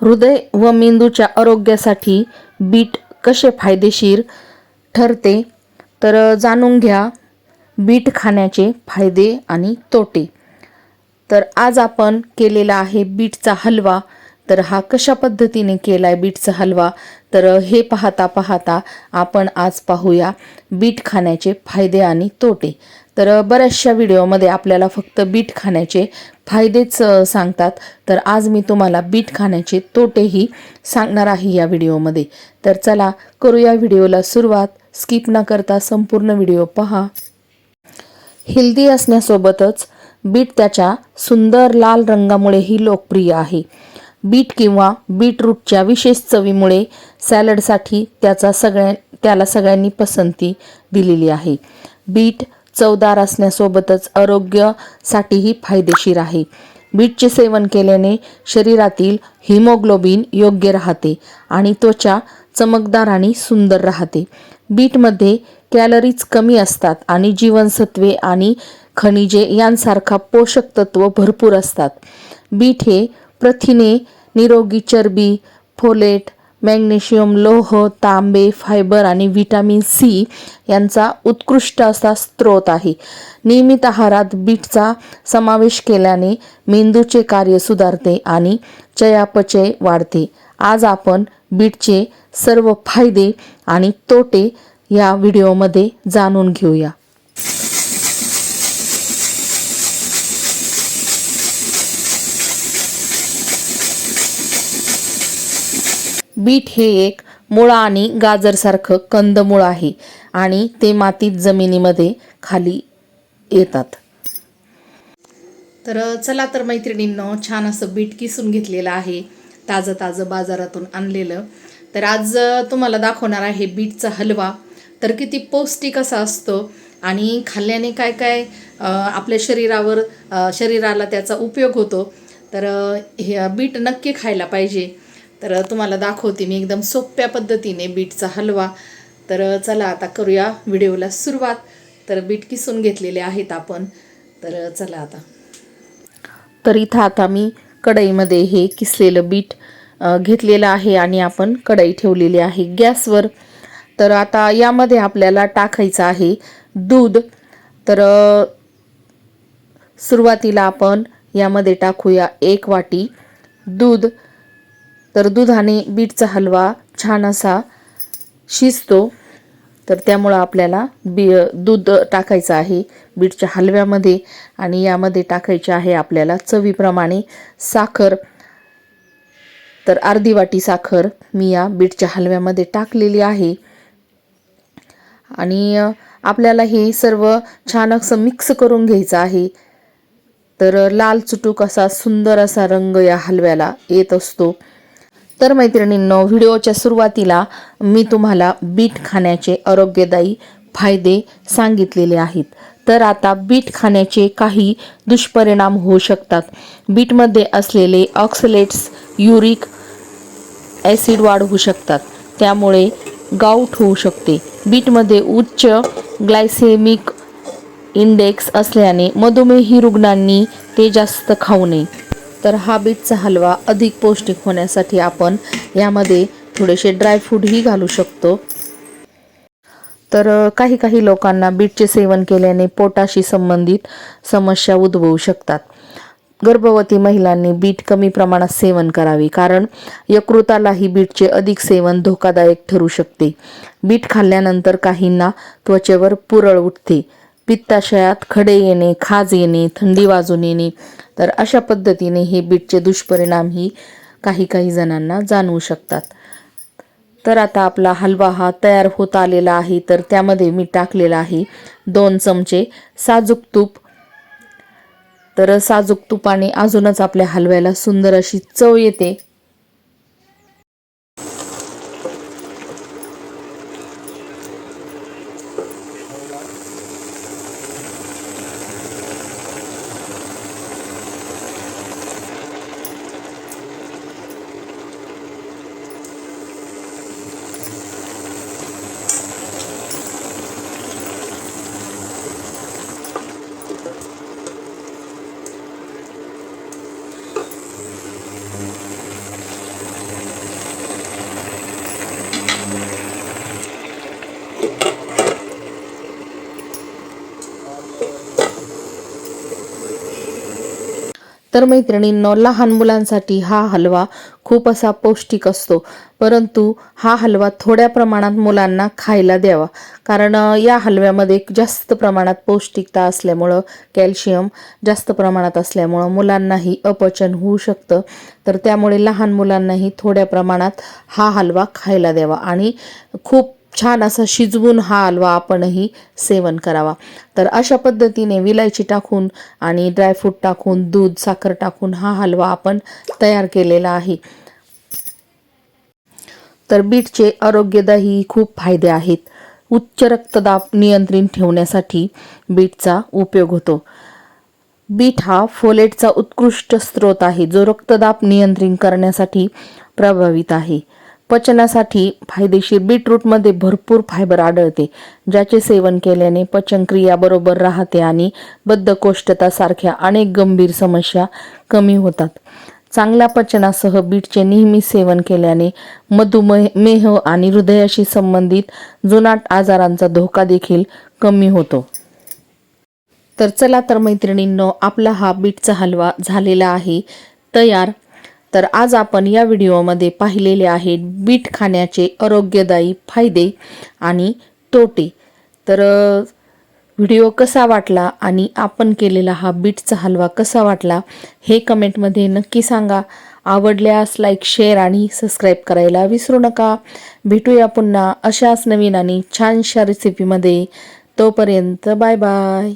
हृदय व मेंदूच्या आरोग्यासाठी बीट कसे फायदेशीर ठरते? तर जाणून घ्या बीट खाण्याचे फायदे आणि तोटे. तर आज आपण केलेला आहे बीटचा हलवा. तर हा कशा पद्धतीने केला आहे बीटचा हलवा? तर हे पाहता पाहता आपण आज पाहूया बीट खाण्याचे फायदे आणि तोटे. तर बऱ्याचशा व्हिडिओमध्ये आपल्याला फक्त बीट खाण्याचे फायदेच सांगतात. तर आज मी तुम्हाला बीट खाण्याचे तोटेही सांगणार आहे या व्हिडिओमध्ये. तर चला करूया व्हिडिओला सुरुवात. स्किप न करता संपूर्ण व्हिडिओ पहा. हेल्दी असण्यासोबतच बीट त्याच्या सुंदर लाल रंगामुळेही लोकप्रिय आहे. बीट किंवा बीटरूटच्या विशेष चवीमुळे सॅलडसाठी त्याचा सगळ्या त्याला सगळ्यांनी पसंती दिलेली आहे. बीट चवदार असण्यासोबतच आरोग्यासाठीही फायदेशीर आहे. बीटचे सेवन केल्याने शरीरातील हिमोग्लोबिन योग्य राहते आणि त्वचा चमकदार आणि सुंदर राहते. बीटमध्ये कॅलरीज कमी असतात आणि जीवनसत्वे आणि खनिजे यांसारखा पोषक तत्व भरपूर असतात. बीट हे प्रथिने निरोगी चरबी फोलेट मॅग्नेशियम लोह तांबे फायबर आणि व्हिटॅमिन सी यांचा उत्कृष्ट असा स्रोत आहे. नियमित आहारात बीटचा समावेश केल्याने मेंदूचे कार्य सुधारते आणि चयापचय वाढते. आज आपण बीटचे सर्व फायदे आणि तोटे या व्हिडिओमध्ये जाणून घेऊया. बीट हे एक मुळा आणि गाजरसारखं कंदमूळ आहे आणि ते मातीत जमिनीमध्ये खाली येतात. तर चला तर मैत्रिणींनो छान असं बीट किसून घेतलेलं आहे ताजं ताजं बाजारातून आणलेलं. तर आज तुम्हाला दाखवणार आहे बीटचा हलवा. तर किती पौष्टिक असा असतो आणि खाल्ल्याने काय काय आपल्या शरीरावर शरीराला त्याचा उपयोग होतो. तर हे बीट नक्की खायला पाहिजे. तर तुम्हाला दाखवते मी एकदम सोप्या पद्धतीने बीटचा हलवा. तर चला आता करूया व्हिडिओला सुरुवात. तर बीट किसून घेतलेले आहेत आपण. तर चला आता. तर इथं आता मी कढईमध्ये हे किसलेलं बीट घेतलेलं आहे आणि आपण कढई ठेवलेली आहे गॅसवर. तर आता यामध्ये आपल्याला टाकायचं आहे दूध. तर सुरुवातीला आपण यामध्ये टाकूया एक वाटी दूध. तर दुधाने बीटचा हलवा छान असा शिजतो. तर त्यामुळं आपल्याला बी दूध टाकायचं आहे बीटच्या हलव्यामध्ये आणि यामध्ये टाकायचे आहे आपल्याला चवीप्रमाणे साखर. तर अर्धी वाटी साखर मी या बीटच्या हलव्यामध्ये टाकलेली आहे. आणि आपल्याला हे सर्व छान असं मिक्स करून घ्यायचं आहे. तर लाल चुटूक असा सुंदर असा रंग या हलव्याला येत असतो. तर मैत्रिणींनो व्हिडिओच्या सुरुवातीला मी तुम्हाला बीट खाण्याचे आरोग्यदायी फायदे सांगितलेले आहेत. तर आता बीट खाण्याचे काही दुष्परिणाम होऊ शकतात. बीटमध्ये असलेले ऑक्सलेट्स युरिक ॲसिड वाढवू शकतात. त्यामुळे गाऊट होऊ शकते. बीटमध्ये उच्च ग्लायसेमिक इंडेक्स असल्याने मधुमेही रुग्णांनी ते जास्त खाऊ नये. तर हा बीटचा हलवा अधिक पौष्टिक होण्यासाठी आपण यामध्ये थोडेसे ड्रायफ्रूटही घालू शकतो. तर काही काही लोकांना बीटचे सेवन केल्याने पोटाशी संबंधित समस्या उद्भवू शकतात. गर्भवती महिलांनी बीट कमी प्रमाणात सेवन करावे कारण यकृतालाही बीटचे अधिक सेवन धोकादायक ठरू शकते. बीट खाल्ल्यानंतर काहींना त्वचेवर पुरळ उठते. पित्ताशयात खडे येणे खाज येणे थंडी वाजून येणे तर अशा पद्धतीने हे बीटचे दुष्परिणामही काही काही जणांना जाणवू शकतात. तर आता आपला हलवा हा तयार होत आलेला आहे तर त्यामध्ये मी टाकलेला आहे दोन चमचे साजूक तूप. तर साजूक तुपाने अजूनच आपल्या हलव्याला सुंदर अशी चव येते. Mm-hmm. तर मैत्रिणींनो लहान मुलांसाठी हा हलवा खूप असा पौष्टिक असतो. परंतु हा हलवा थोड्या प्रमाणात मुलांना खायला द्यावा. कारण या हलव्यामध्ये जास्त प्रमाणात पौष्टिकता असल्यामुळं कॅल्शियम जास्त प्रमाणात असल्यामुळं मुलांनाही अपचन होऊ शकतं. तर त्यामुळे लहान मुलांनाही थोड्या प्रमाणात हा हलवा खायला द्यावा. आणि खूप छान असा शिजवून हा हलवा आपणही सेवन करावा. तर अशा पद्धतीने विलायची टाकून आणि ड्रायफ्रूट टाकून दूध साखर टाकून हा हलवा आपण तयार केलेला आहे. तर बीटचे आरोग्यदायी खूप फायदे आहेत. उच्च रक्तदाब नियंत्रित ठेवण्यासाठी बीटचा उपयोग होतो. बीट हा फोलेटचा उत्कृष्ट स्रोत आहे जो रक्तदाब नियंत्रित करण्यासाठी प्रभावित आहे. पचनासाठी फायदेशीर बीटरूटमध्ये भरपूर फायबर आढळते ज्याचे सेवन केल्याने पचनक्रिया बरोबर राहते आणि बद्धकोष्ठतासारख्या अनेक गंभीर समस्या कमी होतात. चांगल्या पचनासह बीटचे नेहमी सेवन केल्याने मधुमेह आणि हृदयाशी संबंधित जुनाट आजारांचा धोका देखील कमी होतो. तर चला तर मैत्रिणींनो आपला हा बीटचा हलवा झालेला आहे तयार तर आज आपण या व्हिडिओमध्ये पाहिलेले आहेत बीट खाण्याचे आरोग्यदायी फायदे आणि तोटे. तर व्हिडिओ कसा वाटला आणि आपण केलेला हा बीटचा हलवा कसा वाटला हे कमेंटमध्ये नक्की सांगा. आवडल्यास लाईक शेअर आणि सबस्क्राईब करायला विसरू नका. भेटूया पुन्हा अशाच नवीन आणि छानशा रेसिपीमध्ये तोपर्यंत बाय बाय.